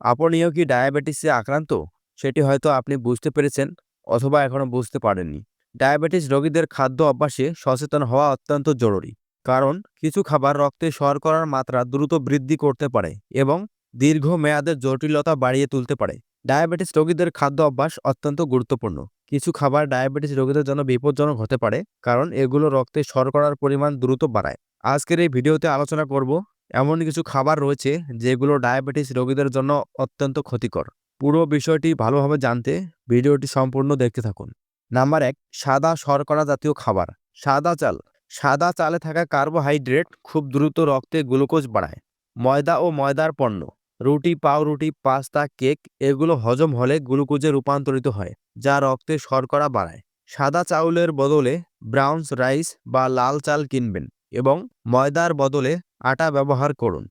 আপনিও কি ডায়াবেটিসে আক্রান্ত? সেটি হয়তো আপনি বুঝতে পেরেছেন অথবা এখনও বুঝতে পারেননি। ডায়াবেটিস রোগীদের খাদ্য অভ্যাসে সচেতন হওয়া অত্যন্ত জরুরি, কারণ কিছু খাবার রক্তে শর্করার মাত্রা দ্রুত বৃদ্ধি করতে পারে এবং দীর্ঘ মেয়াদে জটিলতা বাড়িয়ে তুলতে পারে। ডায়াবেটিস রোগীদের খাদ্য অভ্যাস অত্যন্ত গুরুত্বপূর্ণ। কিছু খাবার ডায়াবেটিস রোগীদের জন্য বিপজ্জনক হতে পারে, কারণ এগুলো রক্তে শর্করার পরিমাণ দ্রুত বাড়ায়। আজকের এই ভিডিওতে আলোচনা করব এমন কিছু খাবার রয়েছে যেগুলো ডায়াবেটিস রোগীদের জন্য অত্যন্ত ক্ষতিকর। পুরো বিষয়টি ভালোভাবে জানতে ভিডিওটি সম্পূর্ণ দেখতে থাকুন। নাম্বার এক, সাদা শর্করা জাতীয় খাবার। সাদা চাল। সাদা চালে থাকা কার্বোহাইড্রেট খুব দ্রুত রক্তে গ্লুকোজ বাড়ায়। ময়দা ও ময়দার পণ্য। রুটি, পাউরুটি, পাস্তা, কেক এগুলো হজম হলে গ্লুকোজে রূপান্তরিত হয়, যা রক্তে শর্করা বাড়ায়। সাদা চাউলের বদলে ব্রাউনস রাইস বা লাল চাল কিনবেন। এবং ময়দার বদলে আটা ব্যবহার করুন।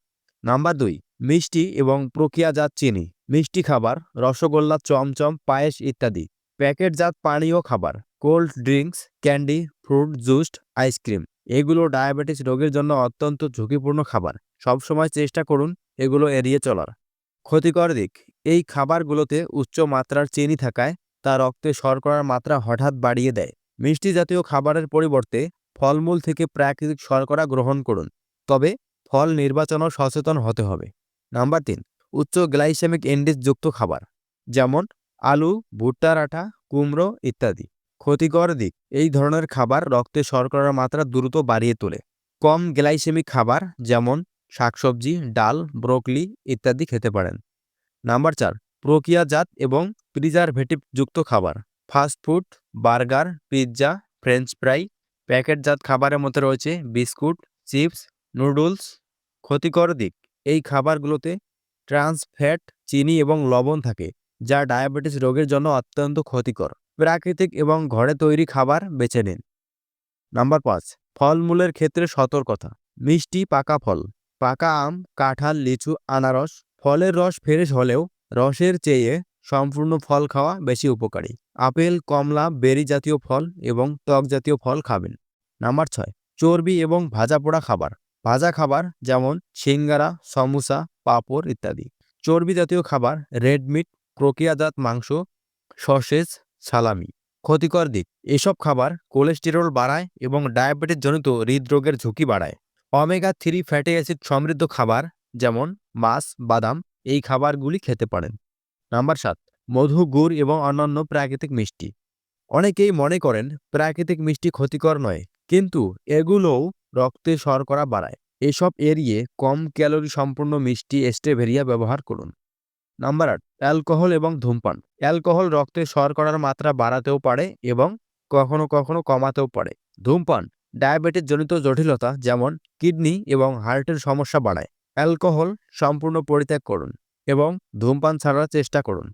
নাম্বার দুই, মিষ্টি এবং প্রক্রিয়াজাত চিনি, মিষ্টি খাবার, রসগোল্লা, চমচম, পায়েস ইত্যাদি। প্যাকেটজাত পানীয় খাবার, cold drinks, candy, fruit juice ice cream এগুলো ডায়াবেটিস রোগের জন্য অত্যন্ত ঝুঁকিপূর্ণ খাবার। সবসময় চেষ্টা করুন এগুলো এড়িয়ে চলার। ক্ষতিকর দিক, এই খাবারগুলোতে উচ্চ মাত্রার চিনি থাকায় তা রক্তে শর্করার মাত্রা হঠাৎ বাড়িয়ে দেয়। মিষ্টি জাতীয় খাবারের পরিবর্তে ফলমূল থেকে প্রাকৃতিক শর্করা গ্রহণ করুন। তবে ফল নির্বাচনও সচেতন হতে হবে। নাম্বার তিন, উচ্চ গ্লাইসেমিক ইন্ডেক্স যুক্ত খাবার, যেমন আলু ভুট্টার আটা, কুমড়ো ইত্যাদি। ক্ষতিকর দিক, এই ধরনের খাবার রক্তে শর্করার মাত্রা দ্রুত বাড়িয়ে তোলে। কম গ্লাইসেমিক খাবার, যেমন শাকসবজি, ডাল, ব্রোকলি ইত্যাদি খেতে পারেন। নাম্বার চার, প্রক্রিয়াজাত এবং প্রিজারভেটিভ যুক্ত খাবার, fast food, burger, pizza, french fry প্যাকেটজাত খাবারের মধ্যে রয়েছে বিস্কুট, চিপস, নুডলস, ক্ষতিকর দিক। এই খাবারগুলোতে ট্রান্স ফ্যাট, চিনি এবং লবণ থাকে, যা ডায়াবেটিস রোগের জন্য অত্যন্ত ক্ষতিকর। প্রাকৃতিক এবং ঘরে তৈরি খাবার বেছে নিন। নাম্বার পাঁচ, ফলমূলের ক্ষেত্রে সতর্কতা। মিষ্টি, পাকা ফল, পাকা আম, কাঁঠাল, লিচু, আনারস, ফলের রস ফ্রেশ হলেও রসের চেয়ে সম্পূর্ণ ফল খাওয়া বেশি উপকারী। আপেল, কমলা, বেরি জাতীয় ফল এবং ত্বক জাতীয় ফল খাবেন। নাম্বার ছয়, চর্বি এবং ভাজা পোড়া খাবার। ভাজা খাবার যেমন সিঙ্গারা, সমুসা, পাঁপড় ইত্যাদি। চর্বি জাতীয় খাবার রেড মিট প্রক্রিয়াজাত মাংস, সসেজ, সালামি। ক্ষতিকর দিক, এসব খাবার কোলেস্টেরল বাড়ায় এবং ডায়াবেটিস জনিত হৃদরোগের ঝুঁকি বাড়ায়। অমেগা থ্রি ফ্যাটি অ্যাসিড সমৃদ্ধ খাবার যেমন মাছ, বাদাম, এই খাবারগুলি খেতে পারেন। নাম্বার সাত, মধু, গুড় এবং অন্যান্য প্রাকৃতিক মিষ্টি। অনেকেই মনে করেন প্রাকৃতিক মিষ্টি ক্ষতিকর নয়, কিন্তু এগুলোও রক্তে শর্করা বাড়ায়। এসব এড়িয়ে কম ক্যালোরি সম্পূর্ণ মিষ্টি স্ট্রেভেরিয়া ব্যবহার করুন। নাম্বার আট, অ্যালকোহল এবং ধূমপান। অ্যালকোহল রক্তে শর্করার মাত্রা বাড়াতেও পারে এবং কখনো কখনো কমাতেও পারে। ধূমপান ডায়াবেটিস জনিত জটিলতা যেমন কিডনি এবং হার্টের সমস্যা বাড়ায়। অ্যালকোহল সম্পূর্ণ পরিত্যাগ করুন। এবং ধূমপান ছাড়ার চেষ্টা করুন।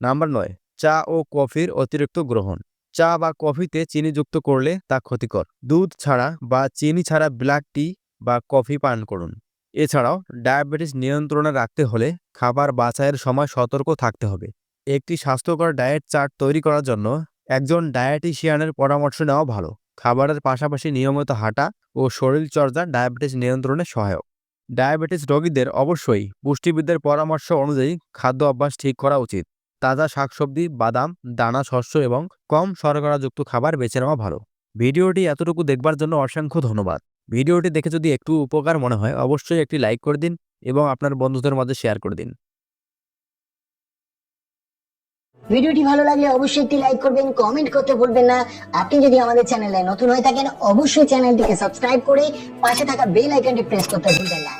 নাম্বার নয়, চা ও কফির অতিরিক্ত গ্রহণ। চা বা কফিতে চিনি যুক্ত করলে তা ক্ষতিকর। দুধ ছাড়া বা চিনি ছাড়া ব্ল্যাক টি বা কফি পান করুন। এছাড়াও ডায়াবেটিস নিয়ন্ত্রণে রাখতে হলে খাবার বাছাইয়ের সময় সতর্ক থাকতে হবে। একটি স্বাস্থ্যকর ডায়েট চার্ট তৈরি করার জন্য একজন ডায়েটিশিয়ানের পরামর্শ নেওয়া ভালো। খাবারের পাশাপাশি নিয়মিত হাঁটা ও শরীরচর্চা ডায়াবেটিস নিয়ন্ত্রণে সহায়ক। ডায়াবেটিস রোগীদের অবশ্যই পুষ্টিবিদদের পরামর্শ অনুযায়ী খাদ্য অভ্যাস ঠিক করা উচিত। তাজা শাকসবজি, বাদাম, দানা, শস্য এবং কম শর্করাযুক্ত খাবার বেছে নেওয়া ভালো। ভিডিওটি এতটুকু দেখবার জন্য অসংখ্য ধন্যবাদ। ভিডিওটি দেখে যদি একটু উপকার মনে হয়, অবশ্যই একটি লাইক করে দিন এবং আপনার বন্ধুদের মাঝে শেয়ার করে দিন। ভিডিওটি ভালো লাগলে অবশ্যই একটি লাইক করবেন কমেন্ট করতে ভুলবেন না। আপনি যদি আমাদের চ্যানেলে নতুন হয়ে থাকেন, অবশ্যই চ্যানেলটিকে সাবস্ক্রাইব করে পাশে থাকা বেল আইকনটি প্রেস করতে ভুলবেন না।